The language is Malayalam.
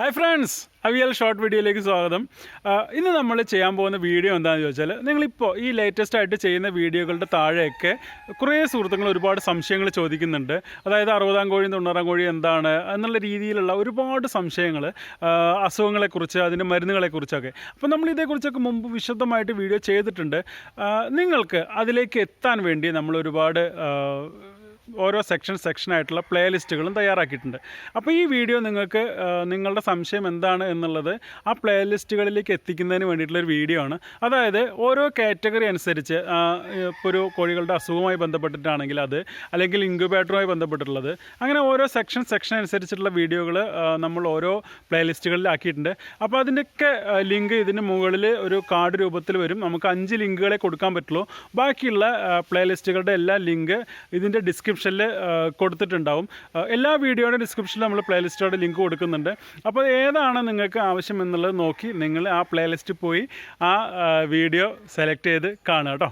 ഹായ് ഫ്രണ്ട്സ് അവിയൽ ഷോർട്ട് വീഡിയോയിലേക്ക് സ്വാഗതം. ഇന്ന് നമ്മൾ ചെയ്യാൻ പോകുന്ന വീഡിയോ എന്താണെന്ന് ചോദിച്ചാൽ നിങ്ങളിപ്പോൾ ഈ ലേറ്റസ്റ്റ് ആയിട്ട് ചെയ്യുന്ന വീഡിയോകളുടെ താഴെയൊക്കെ കുറേ സുഹൃത്തുക്കൾ ഒരുപാട് സംശയങ്ങൾ ചോദിക്കുന്നുണ്ട്. അതായത് അറുപതാം കോഴി തൊണ്ണൂറാം കോഴി എന്താണ് എന്നുള്ള രീതിയിലുള്ള ഒരുപാട് സംശയങ്ങൾ അസുഖങ്ങളെക്കുറിച്ച് അതിന്റെ മരുന്നുകളെക്കുറിച്ചൊക്കെ. അപ്പോൾ നമ്മൾ ഇതേക്കുറിച്ചൊക്കെ മുമ്പ് വിശദമായിട്ട് വീഡിയോ ചെയ്തിട്ടുണ്ട്. നിങ്ങൾക്ക് അതിലേക്ക് എത്താൻ വേണ്ടി നമ്മൾ ഒരുപാട് ഓരോ സെക്ഷൻ സെക്ഷനായിട്ടുള്ള പ്ലേ ലിസ്റ്റുകളും തയ്യാറാക്കിയിട്ടുണ്ട്. അപ്പോൾ ഈ വീഡിയോ നിങ്ങൾക്ക് നിങ്ങളുടെ സംശയം എന്താണ് എന്നുള്ളത് ആ പ്ലേ ലിസ്റ്റുകളിലേക്ക് എത്തിക്കുന്നതിന് വേണ്ടിയിട്ടുള്ളൊരു വീഡിയോ ആണ്. അതായത് ഓരോ കാറ്റഗറി അനുസരിച്ച് ഇപ്പോൾ ഒരു കോഴികളുടെ അസുഖവുമായി ബന്ധപ്പെട്ടിട്ടാണെങ്കിൽ അത് അല്ലെങ്കിൽ ഇൻക്യുബേറ്ററുമായി ബന്ധപ്പെട്ടിട്ടുള്ളത്. അങ്ങനെ ഓരോ സെക്ഷൻ സെക്ഷൻ അനുസരിച്ചിട്ടുള്ള വീഡിയോകൾ നമ്മൾ ഓരോ പ്ലേ ലിസ്റ്റുകളിലാക്കിയിട്ടുണ്ട് അപ്പോൾ അതിന്റെയൊക്കെ ലിങ്ക് ഇതിന് മുകളിൽ ഒരു കാർഡ് രൂപത്തിൽ വരും. നമുക്ക് അഞ്ച് ലിങ്കുകളെ കൊടുക്കാൻ പറ്റുള്ളൂ. ബാക്കിയുള്ള പ്ലേലിസ്റ്റുകളുടെ എല്ലാ ലിങ്ക് ഇതിന്റെ ഡിസ്ക്രിപ്ഷനിൽ കൊടുത്തിട്ടുണ്ടാവും. എല്ലാ വീഡിയോയുടെ ഡിസ്ക്രിപ്ഷനിൽ നമ്മൾ പ്ലേ ലിസ്റ്റുകളുടെ ലിങ്ക് കൊടുക്കുന്നുണ്ട് അപ്പോൾ ഏതാണ് നിങ്ങൾക്ക് ആവശ്യം എന്നുള്ളത് നോക്കി നിങ്ങൾ ആ പ്ലേലിസ്റ്റ് പോയി ആ വീഡിയോ സെലക്ട് ചെയ്ത് കാണുക കേട്ടോ